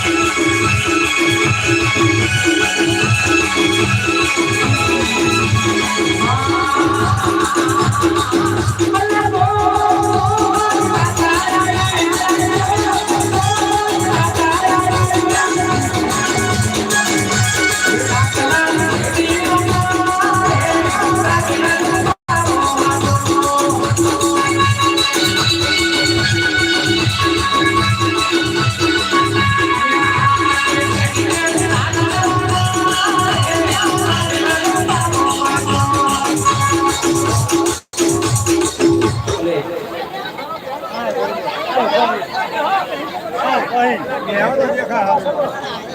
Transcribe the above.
「それはそれはそれはそれはそれは」આવો તો દેખા.